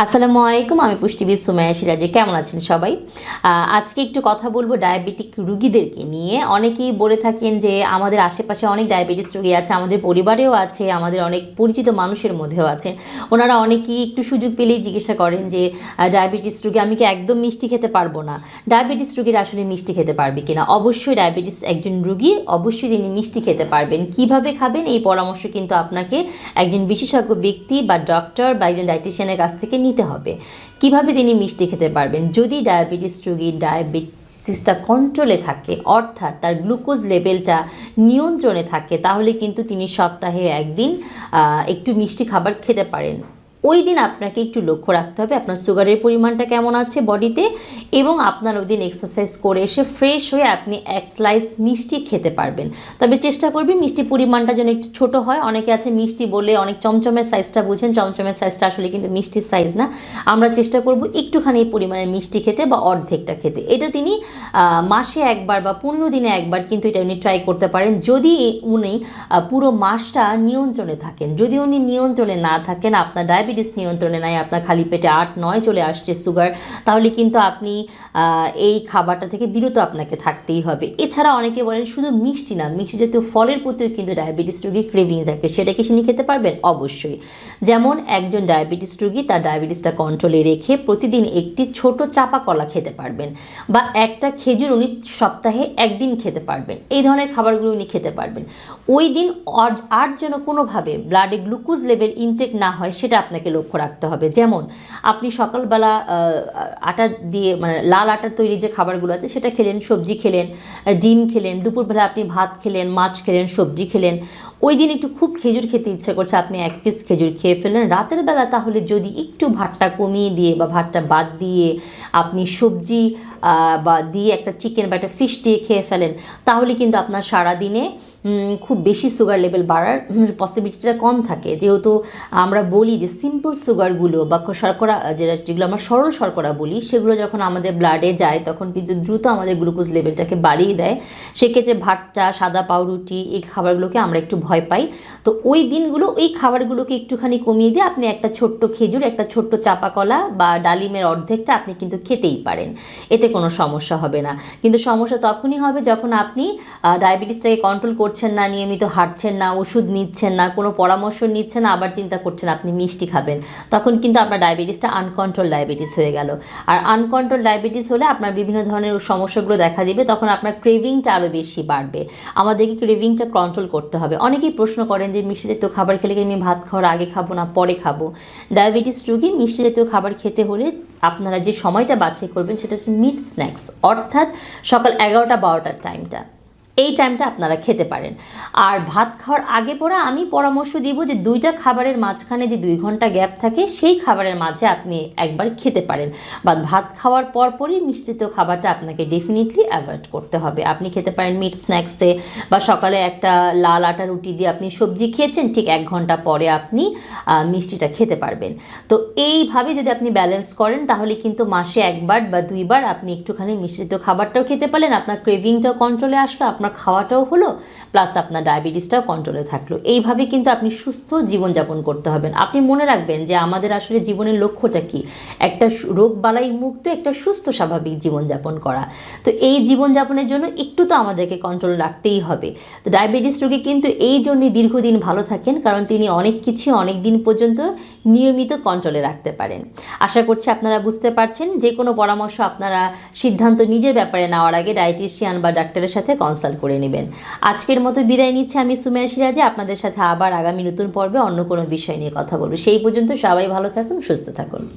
আসসালামু আলাইকুম, আমি পুষ্টিবিদ সুমায়া সিরাজি। কেমন আছেন সবাই? আজকে একটু কথা বলব ডায়াবেটিক রুগীদেরকে নিয়ে। অনেকেই বলে থাকেন যে আমাদের আশেপাশে অনেক ডায়াবেটিস রুগী আছে, আমাদের পরিবারেও আছে, আমাদের অনেক পরিচিত মানুষের মধ্যেও আছে। ওনারা অনেকেই একটু সুযোগ পেলেই জিজ্ঞাসা করেন যে ডায়াবেটিস রুগী, আমি কি একদম মিষ্টি খেতে পারব না? ডায়াবেটিস রুগীরা আসলে মিষ্টি খেতে পারবে কিনা অবশ্যই ডায়াবেটিস একজন রুগী, অবশ্যই তিনি মিষ্টি খেতে পারবেন। কীভাবে খাবেন? এই পরামর্শ কিন্তু আপনাকে একজন বিশেষজ্ঞ ব্যক্তি বা ডক্টর বা একজন ডায়েটিশিয়ানের কাছ থেকে নিতে হবে। কীভাবে তিনি মিষ্টি খেতে পারবেন? যদি ডায়াবেটিস রোগী ডায়াবেটিসটা কন্ট্রোলে থাকে, অর্থাৎ তার গ্লুকোজ লেভেলটা নিয়ন্ত্রণে থাকে, তাহলে কিন্তু তিনি সপ্তাহে একদিন একটু মিষ্টি খাবার খেতে পারেন। ওই দিন আপনাকে একটু লক্ষ্য রাখতে হবে আপনার সুগারের পরিমাণটা কেমন আছে বডিতে এবং আপনার ওই দিন এক্সারসাইজ করে এসে ফ্রেশ হয়ে আপনি এক স্লাইস মিষ্টি খেতে পারবেন। তবে চেষ্টা করবেন মিষ্টির পরিমাণটা যেন একটু ছোটো হয়। অনেকে আছে মিষ্টি বলে অনেক চমচমের সাইজটা বুঝেন। চমচমের সাইজটা আসলে কিন্তু মিষ্টির সাইজ না। আমরা চেষ্টা করব একটুখানি পরিমাণে মিষ্টি খেতে বা অর্ধেকটা খেতে। এটা তিনি মাসে একবার বা পনেরো দিনে একবার কিন্তু এটা উনি ট্রাই করতে পারেন। যদি উনি পুরো মাসটা নিয়ন্ত্রণে থাকেন। যদি উনি নিয়ন্ত্রণে না থাকেন, আপনার ডায়াবেটিস নিয়ন্ত্রণে নাই, আপনার খালি পেটে আট নয় চলে আসছে সুগার, তাহলে কিন্তু আপনি এই খাবারটা থেকে বিরত আপনাকে থাকতেই হবে। এছাড়া অনেকে বলেন শুধু মিষ্টি না, মিষ্টি জাতীয় ফলের প্রতিও কিন্তু ডায়াবেটিস রোগীর ক্রেভিং থাকে, সেটা কি তিনি খেতে পারবেন? অবশ্যই। যেমন একজন ডায়াবেটিস রোগী তার ডায়াবেটিসটা কন্ট্রোলে রেখে প্রতিদিন একটি ছোট চাপা কলা খেতে পারবেন বা একটা খেজুর উনি সপ্তাহে একদিন খেতে পারবেন। এই ধরনের খাবারগুলো উনি খেতে পারবেন। ওই দিন আর যেন কোনোভাবে ব্লাডে গ্লুকোজ লেভেল ইনটেক না হয়, সেটা আপনাকে লক্ষ্য রাখতে হবে। যেমন আপনি সকালবেলা আটা দিয়ে মানে লাল আটার তৈরি যে খাবারগুলো আছে সেটা খেলেন সবজি খেলেন ডিম খেলেন দুপুরবেলা আপনি ভাত খেলেন মাছ খেলেন সবজি খেলেন ওই দিন একটু খুব খেজুর খেতে ইচ্ছে করছে আপনি এক পিস খেজুর খেয়ে ফেললেন। রাতের বেলা তাহলে যদি একটু ভাতটা কমিয়ে দিয়ে বা ভাতটা বাদ দিয়ে আপনি সবজি বা দিয়ে একটা চিকেন বা একটা ফিশ দিয়ে খেয়ে ফেলেন তাহলে কিন্তু আপনার সারাদিনে উম, খুব বেশি সুগার লেভেল বাড়ার পসিবিলিটিটা কম থাকে। যেহেতু আমরা বলি যে সিম্পল সুগারগুলো বা শর্করা, যেটা, যেগুলো আমরা সরল শর্করা বলি, সেগুলো যখন আমাদের ব্লাডে যায়, তখন কিন্তু দ্রুত আমাদের গ্লুকোজ লেভেলটাকে বাড়িয়ে দেয়। সেক্ষেত্রে ভাতটা, সাদা পাউরুটি, এই খাবারগুলোকে আমরা একটু ভয় পাই। তো ওই দিনগুলো, ওই খাবারগুলোকে একটুখানি কমিয়ে দিয়ে আপনি একটা ছোট্ট খেজুর, একটা ছোট্ট চাপা কলা বা ডালিমের অর্ধেকটা আপনি কিন্তু খেতেই পারেন। এতে কোনো সমস্যা হবে না। কিন্তু সমস্যা তখনই হবে যখন আপনি ডায়াবেটিসটাকে কন্ট্রোল করছেন না, নিয়মিত হাঁটছেন না, ওষুধ নিচ্ছেন না, কোনো পরামর্শ নিচ্ছেন না, আবার চিন্তা করছেন আপনি মিষ্টি খাবেন। তখন কিন্তু আপনার ডায়াবেটিসটা আনকন্ট্রোল ডায়াবেটিস হয়ে গেল। আর আনকন্ট্রোল ডায়াবেটিস হলে আপনার বিভিন্ন ধরনের সমস্যাগুলো দেখা দিবে, তখন আপনার ক্রেভিংটা আরও বেশি বাড়বে। আমাদেরকে ক্রেভিংটা কন্ট্রোল করতে হবে। অনেকেই প্রশ্ন করেন যে, মিষ্টি জাতীয় খাবার খেলে কি আমি ভাত খাওয়ার আগে খাব না পরে খাব? ডায়াবেটিস রোগী মিষ্টি জাতীয় খাবার খেতে হলে আপনারা যে সময়টা বাছাই করবেন, সেটা হচ্ছে মিড স্ন্যাক্স অর্থাৎ সকাল এগারোটা বারোটার টাইমটা এই টাইমটা আপনারা খেতে পারেন। আর ভাত খাওয়ার আগে পরে আমি পরামর্শ দিব যে দুইটা খাবারের মাঝখানে যে দুই ঘণ্টা গ্যাপ থাকে, সেই খাবারের মাঝে আপনি একবার খেতে পারেন। বা ভাত খাওয়ার পরপরই মিশ্রিত খাবারটা আপনাকে ডেফিনেটলি অ্যাভয়েড করতে হবে। আপনি খেতে পারেন মিট স্ন্যাক্সে বা সকালে একটা লাল আটা রুটি দিয়ে আপনি সবজি খেয়েছেন, ঠিক এক ঘণ্টা পরে আপনি মিষ্টিটা খেতে পারবেন। তো এইভাবে যদি আপনি ব্যালেন্স করেন, তাহলে কিন্তু মাসে একবার বা দুইবার আপনি একটুখানি মিশ্রিত খাবারটাও খেতে পারলেন, আপনার ক্রেভিংটাও কন্ট্রোলে আসলো আপনার খাওয়াটাও হলো প্লাস আপনার ডায়াবেটিসটাও কন্ট্রোলে থাকল। এইভাবে কিন্তু আপনি সুস্থ জীবনযাপন করতে হবেন। আপনি মনে রাখবেন যে আমাদের আসলে জীবনের লক্ষ্যটা কি? একটা রোগ বালাই মুক্ত, একটা সুস্থ, স্বাভাবিক জীবনযাপন করা। তো এই জীবনযাপনের জন্য একটু তো আমাদেরকে কন্ট্রোল রাখতেই হবে। তো ডায়াবেটিস রোগী কিন্তু এই জন্যই দীর্ঘদিন ভালো থাকেন, কারণ তিনি অনেক কিছু অনেক দিন পর্যন্ত নিয়মিত কন্ট্রোলে রাখতে পারেন। আশা করছি আপনারা বুঝতে পারছেন, যে কোনো পরামর্শ আপনারা সিদ্ধান্ত নিজের ব্যাপারে নেওয়ার আগে ডায়েটিশিয়ান বা ডাক্তারের সাথে কনসাল্ট করে নেবেন। আজকের মতো বিদায় নিচ্ছে আমি সুমেয়া সিরাজে। আপনাদের সাথে আবার আগামী নতুন পর্বে অন্য কোনো বিষয় নিয়ে কথা বলব। সেই পর্যন্ত সবাই ভালো থাকুন, সুস্থ থাকুন।